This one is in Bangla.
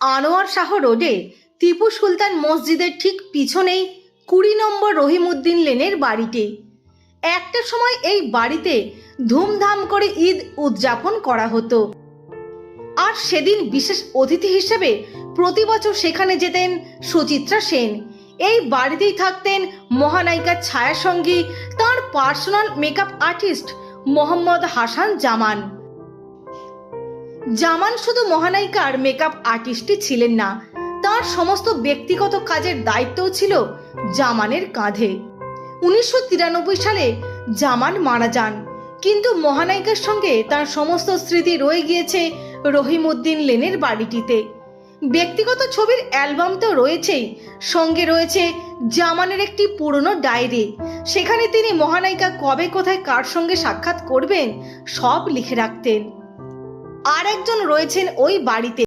আনোয়ার শাহ রোডে টিপু সুলতান মসজিদের ঠিক পিছনেই কুড়ি নম্বর রহিমউদ্দিন লেনের বাড়িটি। একটা সময় এই বাড়িতে ধুমধাম করে ঈদ উদযাপন করা হতো। আর সেদিন বিশেষ অতিথি হিসেবে প্রতি বছর সেখানে যেতেন সুচিত্রা সেন। এই বাড়িতেই থাকতেন মহানায়িকার ছায়াসঙ্গী, তার personal makeup artist Mohammad Hasan Zaman. Zaman শুধু মহানায়িকার মেকআপ আর্টিস্টই ছিলেন না, তার সমস্ত ব্যক্তিগত কাজের দায়িত্বও ছিল জামানের কাঁধে। উনিশশো তিরানব্বই সালে জামান মারা যান, কিন্তু মহানায়িকার সঙ্গে তার সমস্ত স্মৃতি রয়ে গিয়েছে রহিমউদ্দিন লেনের বাড়িটিতে। ব্যক্তিগত ছবির অ্যালবাম তো রয়েছেই, সঙ্গে রয়েছে জামানের একটি পুরনো ডায়েরি। সেখানে তিনি মহানায়িকা কবে কোথায় কার সঙ্গে সাক্ষাৎ করবেন সব লিখে রাখতেন। আর একজন রয়েছেন ওই বাড়িতে।